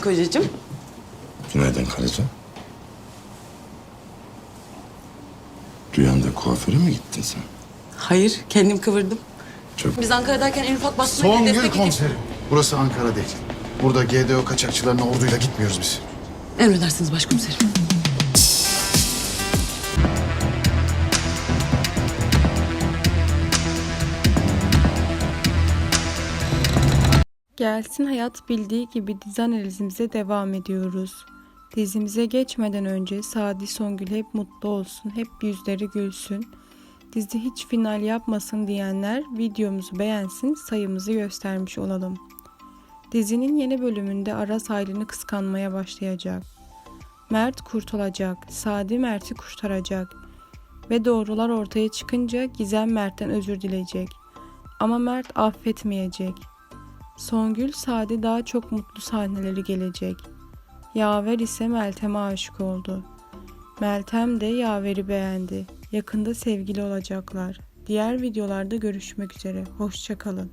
Kocacığım. Günaydın karıcığım. Rüyanda kuaföre mi gittin sen? Hayır, kendim kıvırdım. Çok Biz Ankara'dayken en ufak basına Songül destek komiserim. Burası Ankara değil. Burada GDO kaçakçılarına orduyla gitmiyoruz biz. Emredersiniz başkomiserim. Gelsin hayat bildiği gibi dizi analizimize devam ediyoruz. Dizimize geçmeden önce Sadi Songül hep mutlu olsun, hep yüzleri gülsün. Dizi hiç final yapmasın diyenler videomuzu beğensin, sayımızı göstermiş olalım. Dizinin yeni bölümünde Aras aileni kıskanmaya başlayacak. Mert kurtulacak, Sadi Mert'i kurtaracak. Ve doğrular ortaya çıkınca Gizem Mert'ten özür dileyecek. Ama Mert affetmeyecek. Songül Sade daha çok mutlu sahneleri gelecek. Yaver ise Meltem'e aşık oldu. Meltem de Yaver'i beğendi. Yakında sevgili olacaklar. Diğer videolarda görüşmek üzere. Hoşçakalın.